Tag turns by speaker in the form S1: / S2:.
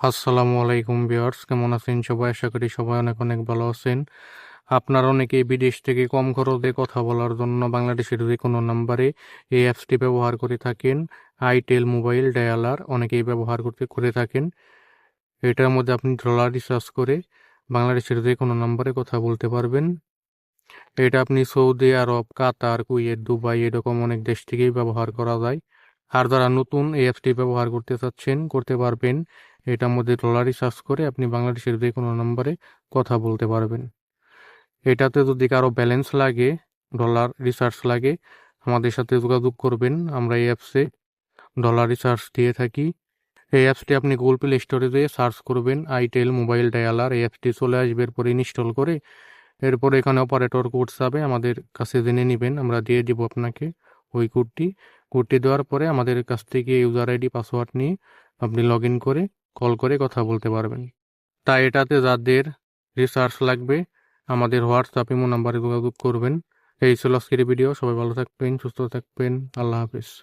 S1: আসসালামু আলাইকুম বিয়ার্স কেমন আছেন সবাই? আশা করি সবাই অনেক অনেক ভালো আছেন। আপনারা অনেকেই বিদেশ থেকে কম খরচে কথা বলার জন্য বাংলাদেশের যে কোনো নাম্বারে এই অ্যাপসটি ব্যবহার করে থাকেন। আইটেল মোবাইল, ডায়ালার অনেকেই ব্যবহার করতে, করে থাকেন। এটার মধ্যে আপনি ডলার রিচার্জ করে বাংলাদেশের যে কোনো নাম্বারে কথা বলতে পারবেন। এটা আপনি Saudi Arab, Qatar, Kuwait, Dubai এরকম অনেক দেশ থেকেই ব্যবহার করা যায়। আর যারা নতুন এই অ্যাপসটি ব্যবহার করতে চাচ্ছেন, করতে পারবেন, এটার মধ্যে ডলার সার্চ করে আপনি বাংলাদেশের যে কোনো নম্বরে কথা বলতে পারবেন। এটাতে যদি কারও ব্যালেন্স লাগে, ডলার রিচার্জ লাগে, আমাদের সাথে যোগাযোগ করবেন। আমরা এই অ্যাপসে ডলার রিচার্জ দিয়ে থাকি। এই অ্যাপসটি আপনি গুগল প্লে স্টোরে যেয়ে সার্চ করবেন, আইটেল মোবাইল ডায়ালার, এই অ্যাপসটি চলে আসবে এরপর ইনস্টল করে। এরপর এখানে অপারেটর কোড যাবে, আমাদের কাছে জেনে নেবেন, আমরা দিয়ে দিব আপনাকে। ওই কোডটি কোডটি দেওয়ার পরে আমাদের কাছ থেকে ইউজার আইডি পাসওয়ার্ড নিয়ে আপনি লগ ইন করে কল করে কথা বলতে পারবেন। তাই এটাতে যাদের রিসার্চ লাগবে, আমাদের হোয়াটসঅ্যাপ ইমো নাম্বারে যোগাযোগ করবেন। এই ছিল আজকের ভিডিও সবাই ভালো থাকবেন, সুস্থ থাকবেন। আল্লাহ হাফিজ।